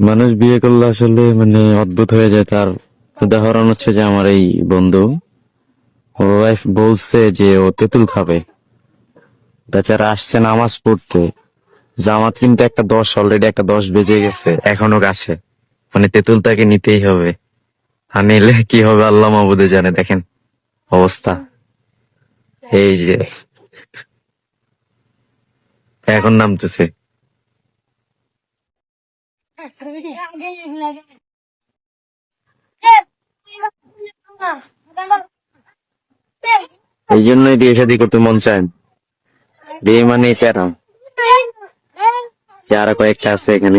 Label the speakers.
Speaker 1: মানুষ বিয়ে করলে আসলে মানে অদ্ভুত হয়ে যায়। তার উদাহরণ হচ্ছে যে আমার এই বন্ধু। ওয়াইফ বলছে যে ও তেঁতুল খাবে। বেচারা আসছে নামাজ পড়তে। জামাত কিন্তু একটা দশ অলরেডি একটা দশ বেজে গেছে, এখনও গাছে। মানে তেঁতুল তাকে নিতেই হবে। আর নিলে কি হবে আল্লাহ মাহবুদে জানে, দেখেন অবস্থা। এই যে। এখন নামতেছে। এই জন্যই বিয়ে শাদী করতে মন চায় বিয়ে মানে কেন? আরও কয়েকটা আছে এখানে।